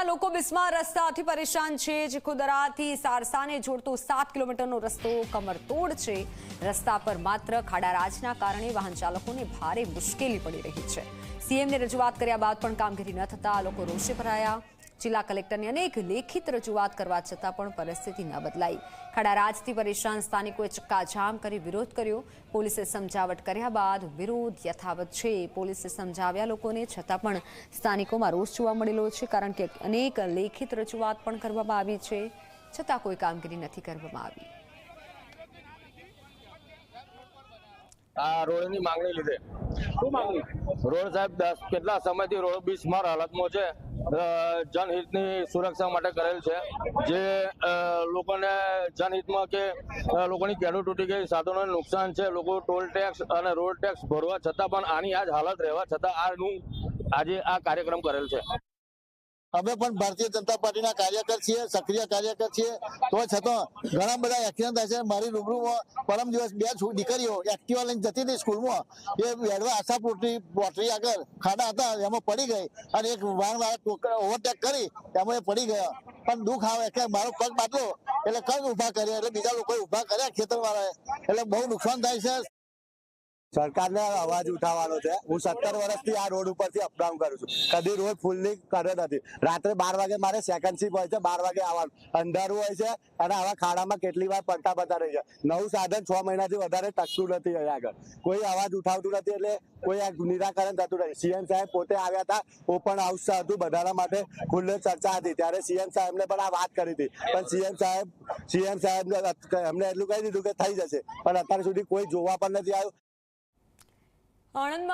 આણંદના લોકો બિસ્માર રસ્તાથી પરેશાન છે. જે ખુદરાથી સારસાને જોડતો સાત કિલોમીટરનો રસ્તો કમરતોડ છે. રસ્તા પર માત્ર ખાડારાજના કારણે વાહન ચાલકોને ભારે મુશ્કેલી પડી રહી છે. સીએમને રજૂઆત કર્યા બાદ પણ કામગીરી ન થતા લોકો રોષે ભરાયા. જિલ્લા કલેક્ટરને અનેક લેખિત રજૂઆત કરવા છતાં પણ પરિસ્થિતિ ન બદલાઈ. ખડારાજથી પરેશાન સ્થાનિકોએ ચક્કાજામ કરી વિરોધ કર્યો. પોલીસે સમજાવટ કર્યા બાદ વિરોધ યથાવત છે. પોલીસે સમજાવ્યા લોકોને છતાં પણ સ્થાનિકોમાં રોષ જોવા મળેલો છે, કારણ કે અનેક લેખિત રજૂઆત પણ કરવામાં આવી છે. છતાં કોઈ કામગીરી નથી કરવામાં આવી. આ રોડની માંગણી લીધે. શું માંગણી? રોડ સાહેબ દસ કેટલા સમયથી રોડ બિસ્માર હાલતમાં છે? જનહિતની સુરક્ષા માટે કરેલ છે. જે લોકોને જનહિતમાં કે લોકોની કેડો તૂટી ગઈ સાધનોને નુકસાન છે લોકો ટોલ ટેક્સ અને રોડ ટેક્સ ભરવા છતાં પણ આની આજ હાલત રહેવા છતાં આનું આજે આ કાર્યક્રમ કરેલ છે. અમે પણ ભારતીય જનતા પાર્ટીના કાર્યકર છીએ, સક્રિય કાર્યકર છીએ. તો છતાં ઘણા બધા એક્સિડન્ટ થાય છે. મારી રૂબરૂમાં પરમ દિવસ બે દીકરીઓ એક્ટિવા લઈને જતી હતી સ્કૂલમાં. એ વેડવા આશા પોટરી આગળ ખાડા હતા, એમાં પડી ગઈ અને એક વાળા ઓવરટેક કરી, એમાં એ પડી ગયા. પણ દુઃખ આવે કે મારો પગ બાટલો, એટલે કઈ ઊભા કર્યા? એટલે બીજા લોકોએ ઊભા કર્યા ખેતર વાળાએ એટલે બહુ નુકસાન થાય છે. સરકારને અવાજ ઉઠાવવાનો છે. હું સત્તર વર્ષથી આ રોડ ઉપરથી અપડાઉન કરું છું. કદી રોડ ફૂલની કરે નથી. રાત્રે બાર વાગે મારે સેકન્ડ શિપ હોય છે, બાર વાગે આવવાનું. અંધારું હોય છે, અને આવા ખાડામાં કેટલી વાર પડતા પડતા રહી છે નવું સાધન છ મહિનાથી વધારે ટકતું નથી અહીંયા આગળ. કોઈ અવાજ ઉઠાવતું નથી એટલે કોઈ આ નિરાકરણ થતું નથી. સીએમ સાહેબ પોતે આવ્યા હતા. ઓપન હાઉસ હતું બધાના માટે ખુલ્લે ચર્ચા હતી. ત્યારે સીએમ સાહેબને પણ આ વાત કરી હતી. પણ સીએમ સાહેબ સીએમ સાહેબ એમને એટલું કહી દીધું કે થઈ જશે. પણ અત્યાર સુધી કોઈ જોવા પણ નથી આવ્યું. Harun